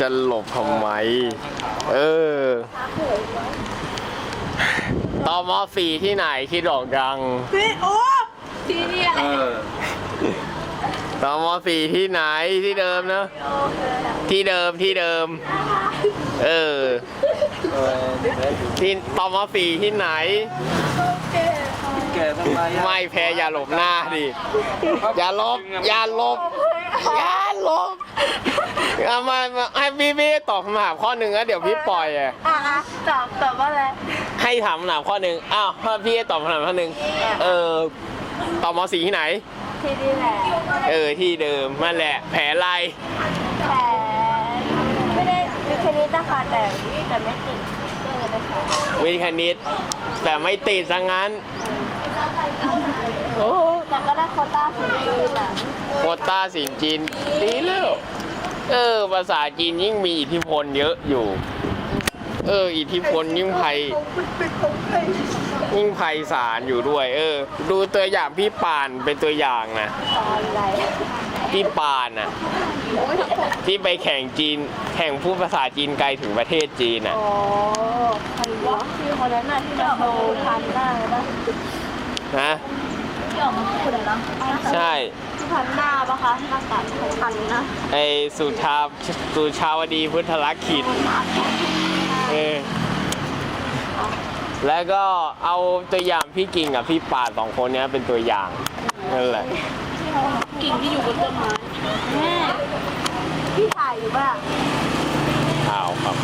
จะหลบทำไม เออ ตอมอสี่ที่ไหนคิดออกยังพี่โอ้ที่นี่อะไรตอมอสี่ที่ไหนที่เดิมเนอะที่เดิมที่เดิม เออ ที่ตอมอสี่ที่ไหน แก่ทำไมอะไม่แพ้อย่าหลบหน้าดิ อย่าหลบ อย่าหลบ อย่าหลบเอามามาให้พี่พี่ตอบคำถามข้อหนึ่งแล้วเดี๋ยวพี่ปล่อยอะอะอะตอบตอบว่าอะไรให้ถามคำถามข้อหนึ่งอ้าวถ้าพี่ตอบคำถามข้อหนึ่งเออตอบมสีที่ไหน ที่นี่แหละเออที่เดิมนั่นแหละ แผลอะไรแต่ไม่ได้วิคณิตนะคะแต่แต่ไม่ติดเออนะคะ วิทย์คณิต แต่ไม่ติดซะงั้นโอ้แต่ก็ ได้โควต้าสีดีแหละโควต้าสินจีนดีแล้วเออภาษาจีนยิ่งมีอิทธิพลเยอะอยู่ เออ อิทธิพลยิ่งไพยิ่งไพศาลอยู่ด้วย เออ ดูตัวอย่างพี่ป่านเป็นตัวอย่างนะตอนอะไรพี่ปานอะที่ไปแข่งจีน แข่งพูดภาษาจีนไกลถึงประเทศจีนอะอ๋อพันวะที่คนนั้นน่ะที่มาโชว์พันหน้าเลยปะนะที่ ออกมาพูดเลยเนาะใช่ที่พันหน้าปะคะหน้าตัดของพันนะไอสุชาสุชาวดีพุทธลักขิตเออแล้วก็เอาตัวอย่างพี่กิ่งกับพี่ปานสองคนเนี้ยเป็นตัวอย่างนั่นแหละกิ่งที่อยู่บนต้นไม้แม่พี่ถ่ายอยู่ป่ะข่าวครับ